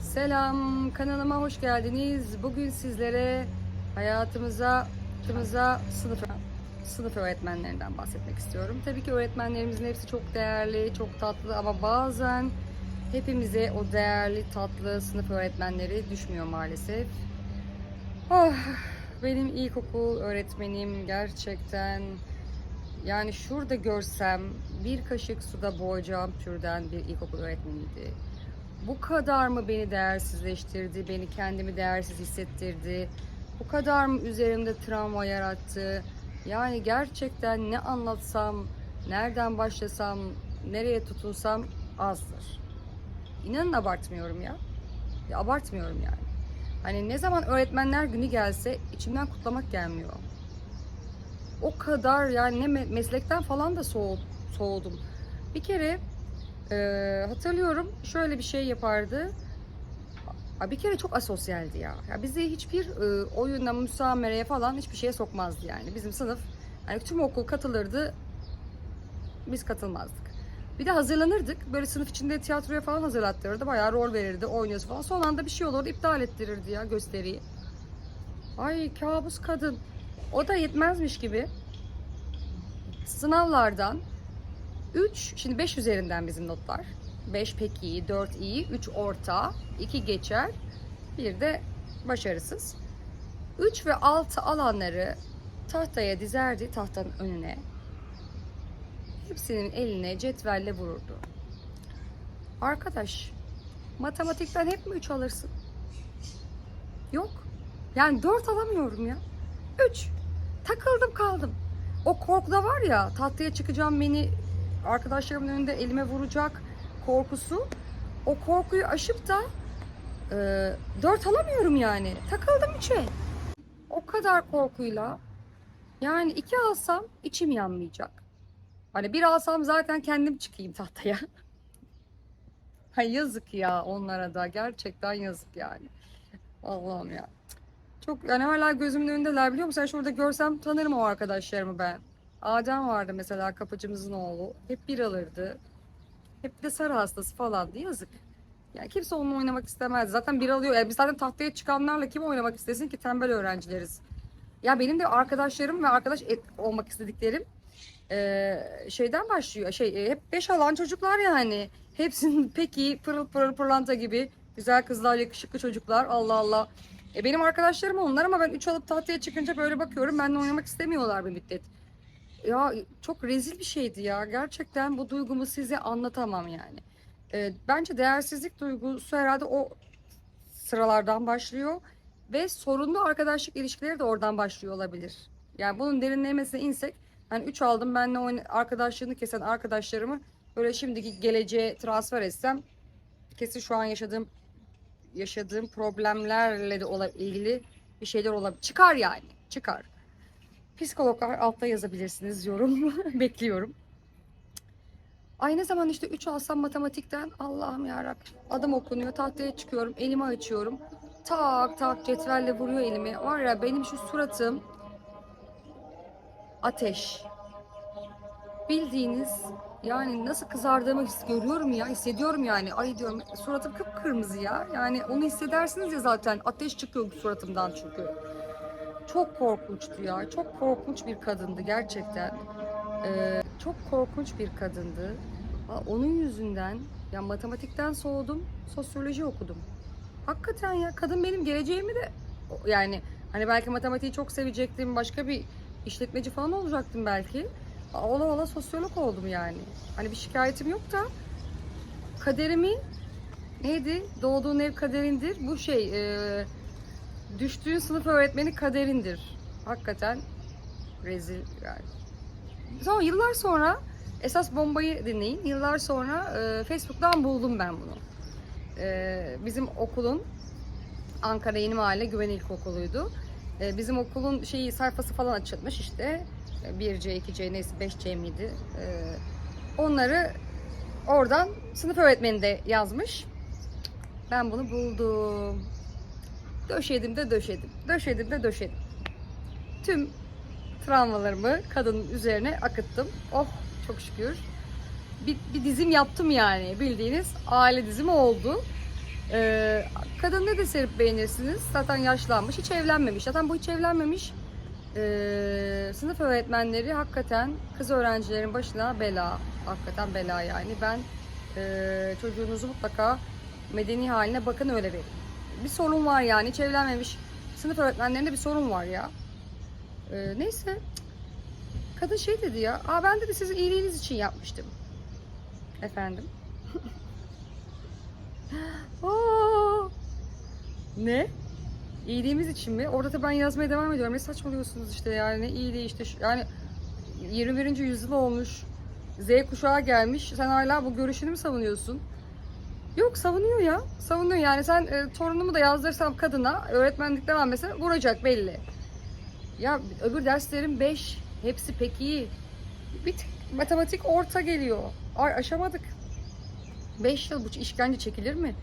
Selam, kanalıma hoş geldiniz. Bugün sizlere hayatımıza, hayatımıza sınıf sınıf öğretmenlerinden bahsetmek istiyorum. Tabii ki öğretmenlerimizin hepsi çok değerli, çok tatlı ama bazen hepimize o değerli, tatlı sınıf öğretmenleri düşmüyor maalesef. Ah, benim ilkokul öğretmenim gerçekten yani şurada görsem bir kaşık suda boğacağım türden bir ilkokul öğretmeniydi. Bu kadar mı beni değersizleştirdi, beni kendimi değersiz hissettirdi? Bu kadar mı üzerimde travma yarattı? Yani gerçekten ne anlatsam, nereden başlasam, nereye tutunsam azdır. İnanın abartmıyorum ya. ya abartmıyorum yani. Hani ne zaman öğretmenler günü gelse içimden kutlamak gelmiyor. O kadar yani ne me- meslekten falan da soğu- soğudum. Bir kere ee, hatırlıyorum şöyle bir şey yapardı. Bir kere çok asosyaldi ya. ya bizi hiçbir e, oyuna, müsamereye falan hiçbir şeye sokmazdı yani. Bizim sınıf, yani tüm okul katılırdı, biz katılmazdık. Bir de hazırlanırdık. Böyle sınıf içinde tiyatroya falan hazırlattırırdı. Bayağı rol verirdi, oynuyoruz falan. Son anda bir şey olurdu, iptal ettirirdi ya gösteriyi. Ay kabus kadın. O da yetmezmiş gibi. Sınavlardan 3, şimdi 5 üzerinden bizim notlar. 5 pek iyi, 4 iyi, 3 orta, 2 geçer, bir de başarısız. 3 ve 6 alanları tahtaya dizerdi, tahtanın önüne. Hepsinin eline cetvelle vururdu. Arkadaş, matematikten hep mi 3 alırsın? Yok. Yani 4 alamıyorum ya. 3. Takıldım kaldım. O korkuda var ya tahtaya çıkacağım beni arkadaşlarımın önünde elime vuracak korkusu. O korkuyu aşıp da e, dört alamıyorum yani. Takıldım üçe. O kadar korkuyla yani iki alsam içim yanmayacak. Hani bir alsam zaten kendim çıkayım tahtaya. Ha yazık ya onlara da gerçekten yazık yani. Allah'ım ya. Çok yani hala gözümün önündeler biliyor musun? Sen şurada görsem tanırım o arkadaşlarımı ben. Adem vardı mesela kapıcımızın oğlu. Hep bir alırdı. Hep de sarı hastası falandı. Yazık. Yani kimse onunla oynamak istemez. Zaten bir alıyor. Yani biz zaten tahtaya çıkanlarla kim oynamak istesin ki tembel öğrencileriz. Ya benim de arkadaşlarım ve arkadaş et, olmak istediklerim eee, şeyden başlıyor. Şey e, hep beş alan çocuklar yani. Hepsinin pek iyi pırıl pırıl pırlanta gibi güzel kızlar, yakışıklı çocuklar. Allah Allah. E benim arkadaşlarım onlar ama ben 3 alıp tahtaya çıkınca böyle bakıyorum. Benimle oynamak istemiyorlar bir müddet. Ya çok rezil bir şeydi ya. Gerçekten bu duygumu size anlatamam yani. E, bence değersizlik duygusu herhalde o sıralardan başlıyor. Ve sorunlu arkadaşlık ilişkileri de oradan başlıyor olabilir. Yani bunun derinlemesine insek hani 3 aldım benle oyna- arkadaşlığını kesen arkadaşlarımı böyle şimdiki geleceğe transfer etsem kesin şu an yaşadığım yaşadığım problemlerle de ola, ilgili bir şeyler olabilir. Çıkar yani. Çıkar. Psikologlar altta yazabilirsiniz yorum. Bekliyorum. Ay ne zaman işte 3 alsam matematikten Allah'ım yarabbim. Adım okunuyor tahtaya çıkıyorum elimi açıyorum. Tak tak cetvelle vuruyor elimi. Var ya benim şu suratım ateş. Bildiğiniz yani nasıl kızardığımı görüyorum ya hissediyorum yani. Ay diyorum suratım kıpkırmızı ya. Yani onu hissedersiniz ya zaten. Ateş çıkıyor suratımdan çünkü. Çok korkunçtu ya. Çok korkunç bir kadındı gerçekten. Ee, çok korkunç bir kadındı. Onun yüzünden ya matematikten soğudum, sosyoloji okudum. Hakikaten ya kadın benim geleceğimi de yani hani belki matematiği çok sevecektim, başka bir işletmeci falan olacaktım belki. Ola ola sosyolog oldum yani. Hani bir şikayetim yok da kaderimin neydi? Doğduğun ev kaderindir. Bu şey e, düştüğün sınıf öğretmeni kaderindir. Hakikaten rezil yani. Sonra yıllar sonra esas bombayı dinleyin. Yıllar sonra e, Facebook'tan buldum ben bunu. E, bizim okulun Ankara Yeni Mahalle Güven İlkokulu'ydu. E, bizim okulun şeyi sayfası falan açılmış işte. E, 1C, 2C neyse 5C miydi? E, onları oradan sınıf öğretmeni de yazmış. Ben bunu buldum. Döşedim de döşedim. Döşedim de döşedim. Tüm travmalarımı kadının üzerine akıttım. Oh çok şükür. Bir, bir dizim yaptım yani bildiğiniz aile dizimi oldu. Ee, kadın ne deserip beğenirsiniz? Zaten yaşlanmış, hiç evlenmemiş. Zaten bu hiç evlenmemiş. Ee, sınıf öğretmenleri hakikaten kız öğrencilerin başına bela. Hakikaten bela yani. Ben e, çocuğunuzu mutlaka medeni haline bakın öyle verin. Bir sorun var yani. Hiç evlenmemiş sınıf öğretmenlerinde bir sorun var ya. Ee, neyse. Kadın şey dedi ya. Aa ben dedi sizin iyiliğiniz için yapmıştım. Efendim. Aa, ne? İyiliğimiz için mi? Orada da ben yazmaya devam ediyorum. Ne saçmalıyorsunuz işte yani ne iyiliği işte şu- yani 21. yüzyıl olmuş. Z kuşağı gelmiş. Sen hala bu görüşünü mü savunuyorsun? Yok savunuyor ya. Savunuyor yani sen e, torunumu da yazdırsam kadına öğretmenlik devam mesela vuracak belli. Ya öbür derslerim 5. Hepsi pek iyi. Bir tek matematik orta geliyor. Ay aşamadık. 5 yıl bu işkence çekilir mi?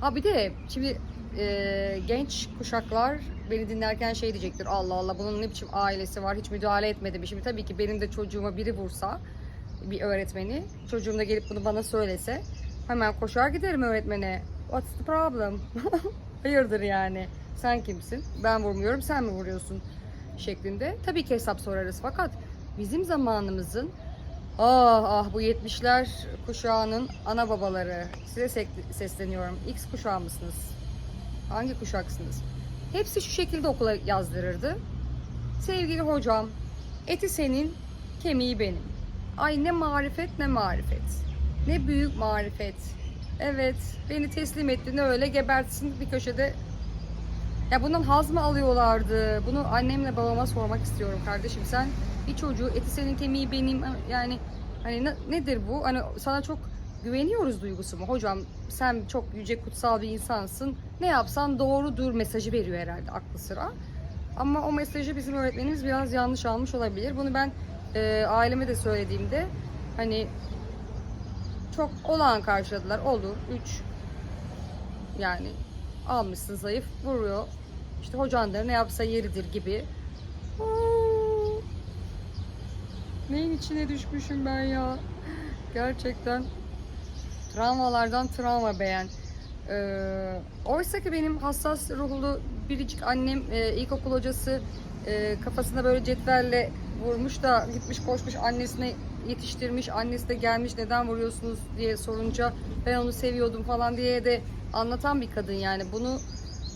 Ha bir de şimdi e, genç kuşaklar beni dinlerken şey diyecektir. Allah Allah bunun ne biçim ailesi var hiç müdahale etmedi mi? Şimdi tabii ki benim de çocuğuma biri vursa bir öğretmeni çocuğum da gelip bunu bana söylese hemen koşar giderim öğretmene. What's the problem? Hayırdır yani? Sen kimsin? Ben vurmuyorum sen mi vuruyorsun? şeklinde. Tabii ki hesap sorarız fakat bizim zamanımızın ah ah bu 70'ler kuşağının ana babaları size sesleniyorum. X kuşağı mısınız? Hangi kuşaksınız? Hepsi şu şekilde okula yazdırırdı. Sevgili hocam, eti senin, kemiği benim. Ay ne marifet ne marifet. Ne büyük marifet. Evet, beni teslim etti ne öyle gebertsin bir köşede ya bundan haz mı alıyorlardı? Bunu annemle babama sormak istiyorum kardeşim. Sen bir çocuğu eti senin kemiği benim yani hani ne- nedir bu? Hani sana çok güveniyoruz duygusu mu? Hocam sen çok yüce kutsal bir insansın. Ne yapsan doğrudur mesajı veriyor herhalde aklı sıra. Ama o mesajı bizim öğretmenimiz biraz yanlış almış olabilir. Bunu ben e, aileme de söylediğimde hani çok olağan karşıladılar. Olur. 3 yani almışsın zayıf vuruyor. İşte hocan ne yapsa yeridir gibi. Neyin içine düşmüşüm ben ya. Gerçekten travmalardan travma beğen. Ee, oysa ki benim hassas ruhlu biricik annem e, ilkokul hocası e, kafasına böyle cetvelle vurmuş da gitmiş koşmuş annesine yetiştirmiş. Annesi de gelmiş neden vuruyorsunuz diye sorunca ben onu seviyordum falan diye de anlatan bir kadın yani. Bunu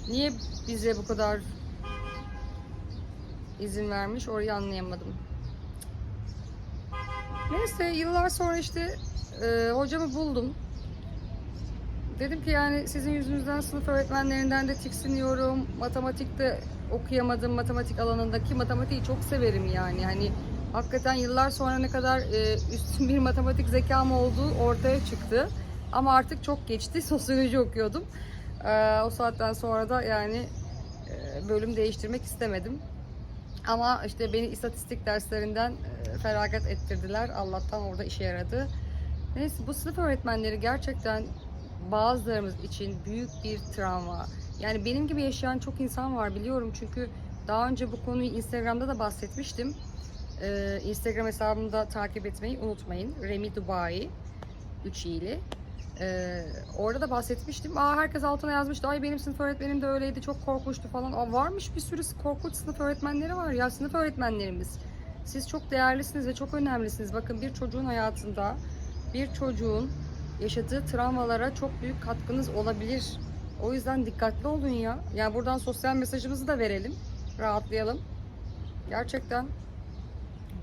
niye bize bu kadar izin vermiş orayı anlayamadım. Neyse yıllar sonra işte e, hocamı buldum. Dedim ki yani sizin yüzünüzden sınıf öğretmenlerinden de tiksiniyorum. Matematikte okuyamadım matematik alanındaki matematiği çok severim yani. Hani hakikaten yıllar sonra ne kadar e, üstün bir matematik zekam olduğu ortaya çıktı. Ama artık çok geçti. Sosyoloji okuyordum. E, o saatten sonra da yani e, bölüm değiştirmek istemedim. Ama işte beni istatistik derslerinden e, feragat ettirdiler. Allah'tan orada işe yaradı. Neyse bu sınıf öğretmenleri gerçekten bazılarımız için büyük bir travma. Yani benim gibi yaşayan çok insan var biliyorum çünkü daha önce bu konuyu Instagram'da da bahsetmiştim. Ee, Instagram hesabımı da takip etmeyi unutmayın. Remi Dubai 3 iyili. Ee, orada da bahsetmiştim. Aa herkes altına yazmıştı. Ay benim sınıf öğretmenim de öyleydi. Çok korkmuştu falan. Aa, varmış bir sürü korkunç sınıf öğretmenleri var ya. Sınıf öğretmenlerimiz. Siz çok değerlisiniz ve çok önemlisiniz. Bakın bir çocuğun hayatında bir çocuğun yaşadığı travmalara çok büyük katkınız olabilir. O yüzden dikkatli olun ya. Yani buradan sosyal mesajımızı da verelim. Rahatlayalım. Gerçekten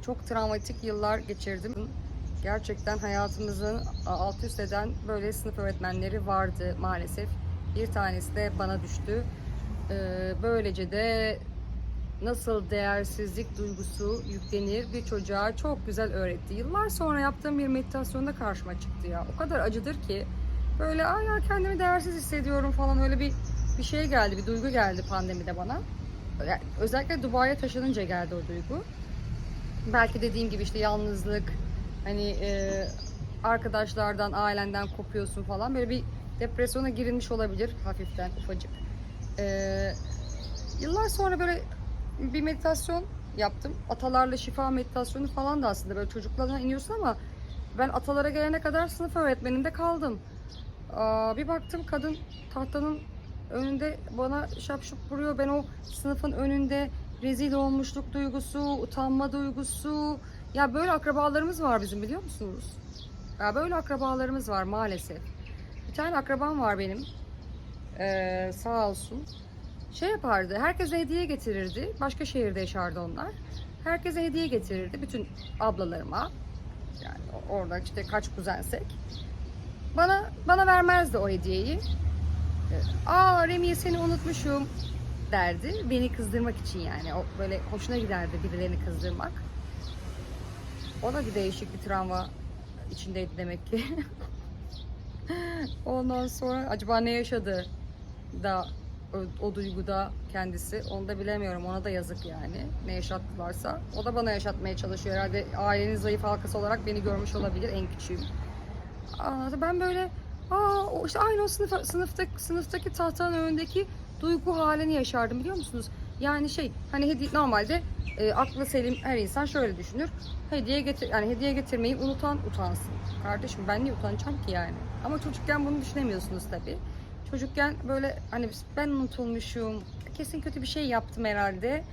çok travmatik yıllar geçirdim. Gerçekten hayatımızın alt üst eden böyle sınıf öğretmenleri vardı maalesef. Bir tanesi de bana düştü. Ee, Böylece de nasıl değersizlik duygusu yüklenir bir çocuğa çok güzel öğretti. Yıllar sonra yaptığım bir meditasyonda karşıma çıktı ya. O kadar acıdır ki böyle ay ya kendimi değersiz hissediyorum falan öyle bir bir şey geldi, bir duygu geldi pandemide bana. Özellikle Dubai'ye taşınınca geldi o duygu. Belki dediğim gibi işte yalnızlık, hani e, arkadaşlardan, ailenden kopuyorsun falan böyle bir depresyona girilmiş olabilir hafiften ufacık. E, yıllar sonra böyle bir meditasyon yaptım. Atalarla şifa meditasyonu falan da aslında böyle çocuklarına iniyorsun ama ben atalara gelene kadar sınıf öğretmeninde kaldım. Aa, bir baktım kadın tahtanın önünde bana şapşup vuruyor. Ben o sınıfın önünde rezil olmuşluk duygusu, utanma duygusu. Ya böyle akrabalarımız var bizim biliyor musunuz? Ya böyle akrabalarımız var maalesef. Bir tane akrabam var benim. Ee, sağ olsun. Şey yapardı, herkese hediye getirirdi. Başka şehirde yaşardı onlar. Herkese hediye getirirdi. Bütün ablalarıma. Yani orada işte kaç kuzensek. Bana bana vermezdi o hediyeyi. Ee, Aa Remiye seni unutmuşum derdi. Beni kızdırmak için yani. O böyle hoşuna giderdi birilerini kızdırmak. O da bir değişik bir travma içindeydi demek ki. Ondan sonra acaba ne yaşadı da o, o duyguda kendisi onu da bilemiyorum ona da yazık yani ne yaşattılarsa o da bana yaşatmaya çalışıyor herhalde ailenin zayıf halkası olarak beni görmüş olabilir en küçüğüm Anladı. Ben böyle aa işte aynı o sınıf, sınıfta, sınıftaki tahtanın önündeki duygu halini yaşardım biliyor musunuz? Yani şey hani hediye normalde e, aklı selim her insan şöyle düşünür. Hediye getir yani hediye getirmeyi unutan utansın. Kardeşim ben niye utanacağım ki yani? Ama çocukken bunu düşünemiyorsunuz tabii. Çocukken böyle hani ben unutulmuşum. Kesin kötü bir şey yaptım herhalde.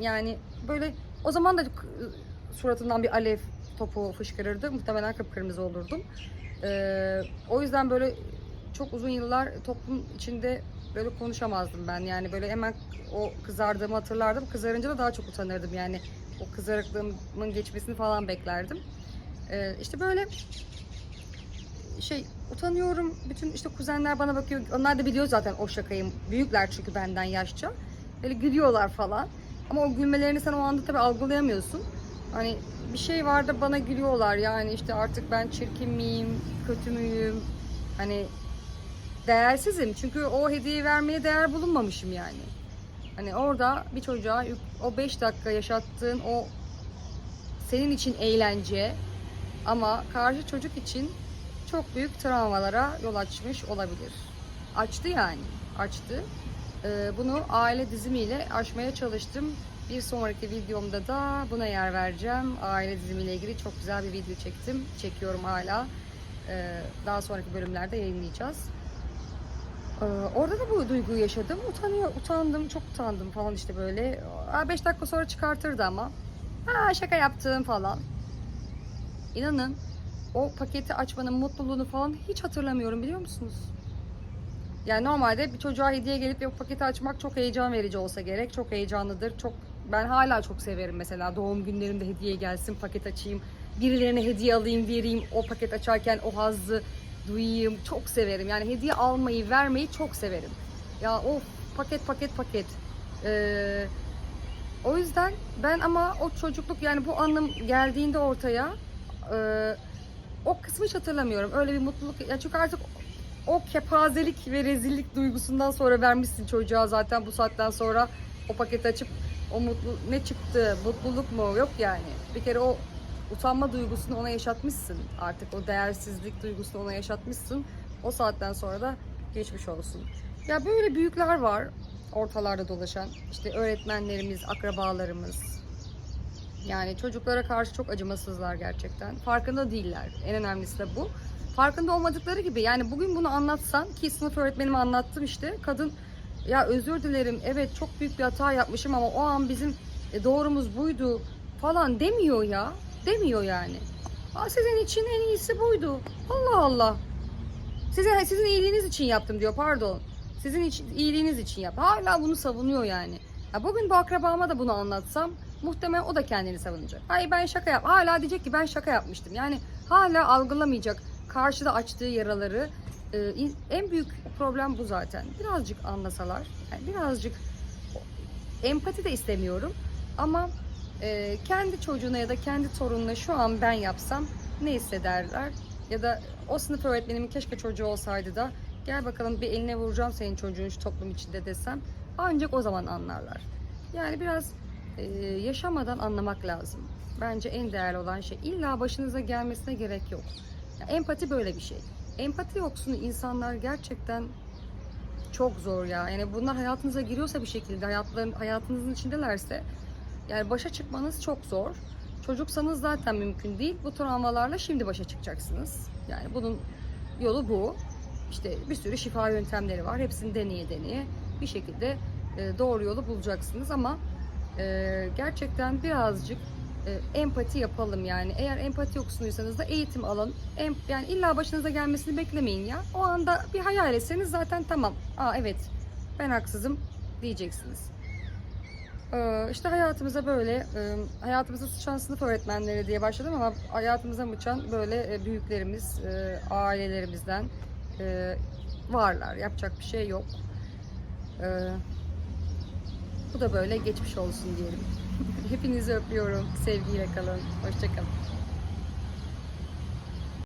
Yani böyle o zaman da suratından bir alev topu fışkırırdı. Muhtemelen kıpkırmızı olurdum. Ee, o yüzden böyle çok uzun yıllar toplum içinde böyle konuşamazdım ben. Yani böyle hemen o kızardığımı hatırlardım. Kızarınca da daha çok utanırdım. Yani o kızarıklığımın geçmesini falan beklerdim. Ee, işte böyle şey utanıyorum. Bütün işte kuzenler bana bakıyor. Onlar da biliyor zaten o şakayı. Büyükler çünkü benden yaşça. Böyle gülüyorlar falan. Ama o gülmelerini sen o anda tabii algılayamıyorsun. Hani bir şey var da bana gülüyorlar yani işte artık ben çirkin miyim, kötü müyüm? Hani değersizim çünkü o hediyeyi vermeye değer bulunmamışım yani. Hani orada bir çocuğa o 5 dakika yaşattığın o senin için eğlence ama karşı çocuk için çok büyük travmalara yol açmış olabilir. Açtı yani, açtı. Ee, bunu aile dizimiyle aşmaya çalıştım. Bir sonraki videomda da buna yer vereceğim. Aile dizimiyle ilgili çok güzel bir video çektim. Çekiyorum hala. Ee, daha sonraki bölümlerde yayınlayacağız. Ee, orada da bu duyguyu yaşadım. Utanıyor, utandım, çok utandım falan işte böyle. 5 dakika sonra çıkartırdı ama. Ha şaka yaptım falan. İnanın o paketi açmanın mutluluğunu falan hiç hatırlamıyorum biliyor musunuz? Yani normalde bir çocuğa hediye gelip o paketi açmak çok heyecan verici olsa gerek. Çok heyecanlıdır. Çok ben hala çok severim mesela doğum günlerimde hediye gelsin, paket açayım. Birilerine hediye alayım, vereyim. O paket açarken o hazzı duyayım. Çok severim. Yani hediye almayı, vermeyi çok severim. Ya o paket paket paket. Ee, o yüzden ben ama o çocukluk yani bu anım geldiğinde ortaya e, o kısmı hiç hatırlamıyorum. Öyle bir mutluluk. Ya çünkü artık o kepazelik ve rezillik duygusundan sonra vermişsin çocuğa zaten bu saatten sonra o paketi açıp o mutlu ne çıktı mutluluk mu yok yani bir kere o utanma duygusunu ona yaşatmışsın. Artık o değersizlik duygusunu ona yaşatmışsın. O saatten sonra da geçmiş olsun. Ya böyle büyükler var ortalarda dolaşan. İşte öğretmenlerimiz akrabalarımız. Yani çocuklara karşı çok acımasızlar gerçekten. Farkında değiller. En önemlisi de bu. Farkında olmadıkları gibi yani bugün bunu anlatsan ki sınıf öğretmenime anlattım işte kadın ya özür dilerim evet çok büyük bir hata yapmışım ama o an bizim e, doğrumuz buydu falan demiyor ya demiyor yani. Aa, sizin için en iyisi buydu. Allah Allah. Size sizin iyiliğiniz için yaptım diyor pardon. Sizin için, iyiliğiniz için yap. Hala bunu savunuyor yani. Ya bugün bu akrabama da bunu anlatsam muhtemelen o da kendini savunacak. Hayır ben şaka yap. Hala diyecek ki ben şaka yapmıştım. Yani hala algılamayacak karşıda açtığı yaraları e, en büyük problem bu zaten. Birazcık anlasalar, yani birazcık empati de istemiyorum ama e, kendi çocuğuna ya da kendi torununa şu an ben yapsam ne hissederler? Ya da o sınıf öğretmenimin keşke çocuğu olsaydı da gel bakalım bir eline vuracağım senin çocuğun şu toplum içinde desem ancak o zaman anlarlar. Yani biraz e, yaşamadan anlamak lazım. Bence en değerli olan şey. İlla başınıza gelmesine gerek yok. Yani empati böyle bir şey. Empati yoksunu insanlar gerçekten çok zor ya. Yani bunlar hayatınıza giriyorsa bir şekilde, hayatların, hayatınızın içindelerse yani başa çıkmanız çok zor. Çocuksanız zaten mümkün değil. Bu travmalarla şimdi başa çıkacaksınız. Yani bunun yolu bu. İşte bir sürü şifa yöntemleri var. Hepsini deneye deneye bir şekilde e, doğru yolu bulacaksınız ama e, gerçekten birazcık e, empati yapalım yani. Eğer empati yoksunuysanız da eğitim alın. Yani illa başınıza gelmesini beklemeyin ya. O anda bir hayal etseniz zaten tamam. Aa evet ben haksızım diyeceksiniz. Ee, işte hayatımıza böyle, e, hayatımıza sıçan sınıf öğretmenleri diye başladım ama hayatımıza mıçan böyle e, büyüklerimiz, e, ailelerimizden varlar. Yapacak bir şey yok. Ee, bu da böyle geçmiş olsun diyelim. Hepinizi öpüyorum. Sevgiyle kalın. Hoşçakalın.